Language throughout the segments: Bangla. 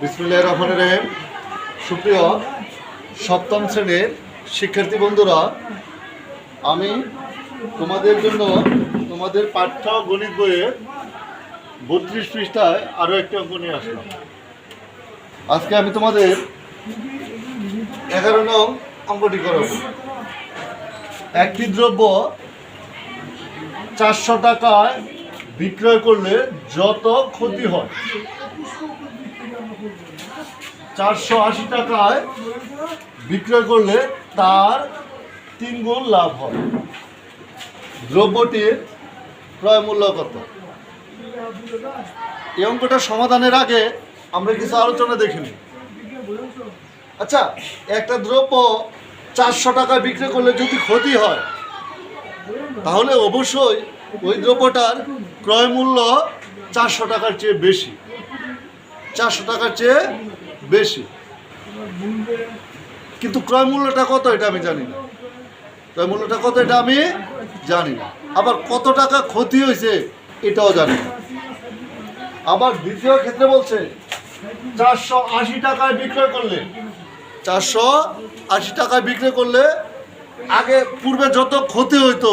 বিসমুল্লাহ রহমান রহিম। সুপ্রিয় সপ্তম শ্রেণির শিক্ষার্থী বন্ধুরা, আমি তোমাদের জন্য তোমাদের পাঠ্য গণিত বইয়ের বত্রিশ পৃষ্ঠায় আরও একটি অঙ্ক নিয়ে আসলাম। আজকে আমি তোমাদের এগারো নং অঙ্কটি করব। একটি দ্রব্য চারশো টাকায় বিক্রয় করলে যত ক্ষতি হয় চারশো আশি টাকায় বিক্রয় করলে তার তিন গুণ লাভ হয় দ্রব্যটির ক্রয় মূল্য কত? এই অঙ্কটা সমাধানের আগে আমরা কিছু আলোচনা দেখিনি আচ্ছা একটা দ্রব্য চারশো টাকায় বিক্রি করলে যদি ক্ষতি হয়, তাহলে অবশ্যই ওই দ্রব্যটার ক্রয় মূল্য চারশো টাকার চেয়ে বেশি। চারশো টাকার চেয়ে বেশি। কিন্তু ক্রয় মূল্যটা কত এটা আমি জানি না। ক্রয় মূল্যটা কত এটা আমি জানি না। আবার কত টাকা ক্ষতি হয়েছে এটাও জানি না। আবার দ্বিতীয় ক্ষেত্রে বলছে, চারশো আশি টাকায় বিক্রয় করলে। চারশো আশি টাকায় বিক্রয় করলে আগে পূর্বে যত ক্ষতি হইতো,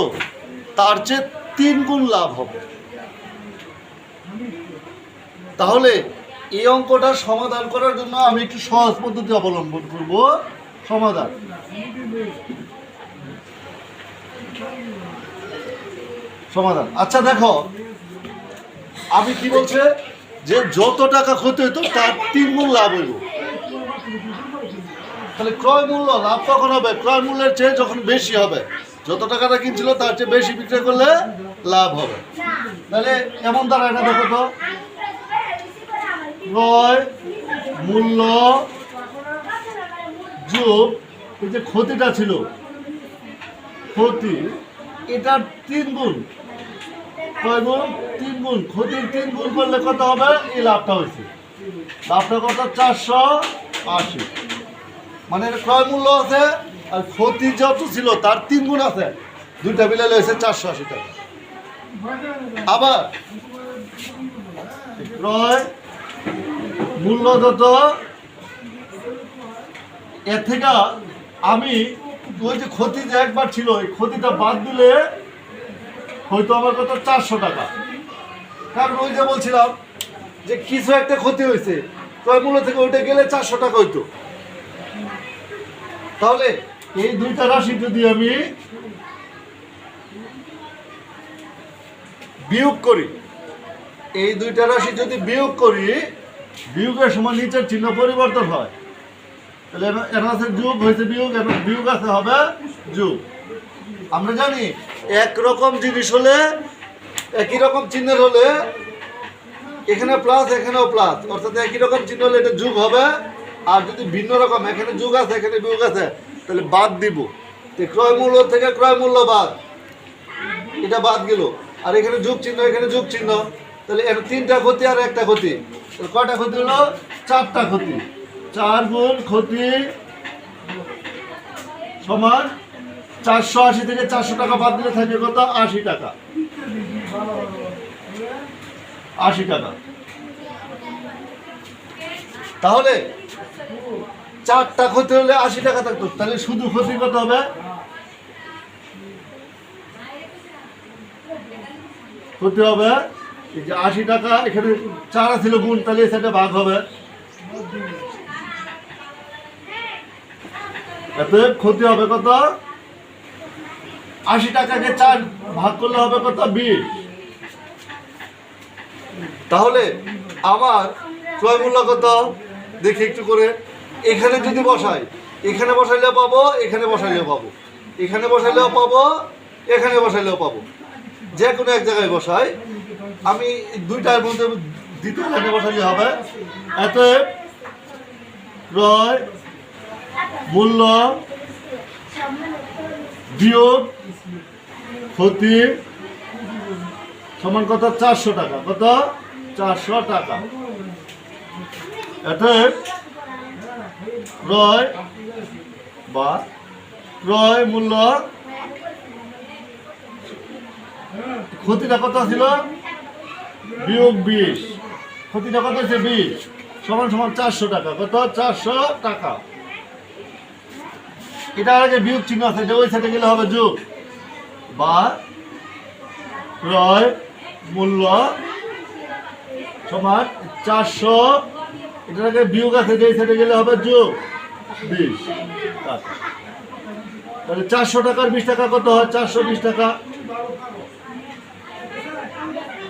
তার চেয়ে তিন গুণ লাভ হবে। তাহলে এই অঙ্কটা সমাধান করার জন্য আমি একটু সহজ পদ্ধতি অবলম্বন করব। সমাধান। সমাধান। আচ্ছা দেখো। আমি কি বলছে? যে যত টাকা ক্ষতি হইতো, তার তিন গুণ লাভ হইব। তাহলে ক্রয় মূল্য লাভ কখন হবে? ক্রয় মূল্যের চেয়ে যখন বেশি হবে, যত টাকাটা কিনছিল, তার চেয়ে বেশি বিক্রয় করলে লাভ হবে। তাহলে এমন দাঁড়ায় না দেখো তো। ক্রয় মূল্য যোগ এই যে ক্ষতিটা ছিল, ক্ষতি, এটার তিন গুণ। কয় গুণ? তিন গুণ। ক্ষতির তিন গুণ করলে কত হবে? এই লাভটা হয়েছে। লাভটা কত? চারশো আশি। মানে ক্রয় মূল্য আছে আর ক্ষতি যত ছিল তার তিন গুণ আছে। দুইটা মিলে হয়েছে চারশো আশি টাকা। আবার ক্রয় মূল্য যত এর থেকে আমি ওই যে ক্ষতি যে একবার ছিল ওই ক্ষতিটা বাদ দিলে হয়তো আমার কত চারশো টাকা। কারণ ওই যে বলছিলাম যে কিছু একটা ক্ষতি হয়েছে ক্রয় মূল্য থেকে ওইটা গেলে চারশো টাকা হইতো। তাহলে এই দুইটা রাশি যদি আমি বিয়োগ করি, এই দুইটা রাশি যদি বিয়োগ করি বিয়োগের সময় নিচের চিহ্ন পরিবর্তন হয়। তাহলে এর আছে যোগ, হয়েছে বিয়োগ বিয়োগ আছে হবে যোগ। আমরা জানি একরকম জিনিস হলে একই রকম চিহ্নের হলে এখানে প্লাস এখানেও প্লাস অর্থাৎ একই রকম চিহ্ন হলে এটা যুগ হবে। আর যদি ভিন্ন রকম, এখানে যুগ আছে, এখানে বিয়োগ আছে, তাহলে বাদ দিব। তো ক্রয় মূল্য থেকে ক্রয় মূল্য বাদ। এটা বাদ গেল। আর এখানে যুগ চিহ্ন, এখানে যুগ চিহ্ন। তাহলে এর তিনটা ক্ষতি আর একটা ক্ষতি। কয়টা ক্ষতি হলো? চারটা ক্ষতি। চার গুণ ক্ষতি সমান চারশো আশি থেকে চারশো টাকা বাদ দিলে থাকে কত? আশি টাকা। আশি টাকা। তাহলে চারটা ক্ষতি হলে আশি টাকা থাকতো। তাহলে শুধু ক্ষতি কত হবে? ক্ষতি হবে যে আশি টাকা, এখানে চার ছিল গুণ তাহলে সেটা ভাগ হবে। এতে ক্ষতি হবে কত? আশি টাকাকে চার ভাগ করলে হবে কত? বিশ। তাহলে আমার ক্রয় মূল্য কত? দেখি একটু করে। এখানে যদি বসাই, এখানে বসাইলেও পাবো, এখানে বসাইলেও পাবো। এখানে বসাইলেও পাবো, এখানে বসাইলেও পাবো। যে কোনো এক জায়গায় বসাই। আমি দুইটার মধ্যে দ্বিতীয় লাইনে বসাইলে হবে? এত ক্রয় মূল্য, বিয়োগ, ক্ষতি, সমান কত? চারশো টাকা। কত? চারশো টাকা। অতএব ক্রয় বা ক্রয় মূল্য, ক্ষতিটা কত ছিল? বিয়োগ বিশ। ক্ষতিটা কত হচ্ছে বিশ। সমান সমান চারশো টাকা। কত? চারশো টাকা। এটা আগে বিয়োগ চিহ্ন আছে, এটা ওই সাইডে গেলে হবে যোগ। বা ক্রয় মূল্য সমান চারশো। এটার আগে বিয়োগ আছে যে সাইডে গেলে হবে যোগ বিশ। টাকা তাহলে চারশো টাকার বিশ টাকা কত হয়? চারশো বিশ টাকা।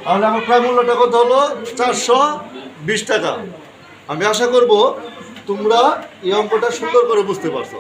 তাহলে আমার প্রায় মূল্যটা কত হলো? চারশো বিশ টাকা। আমি আশা করব তোমরা এই অঙ্কটা সুন্দর করে বুঝতে পারছ।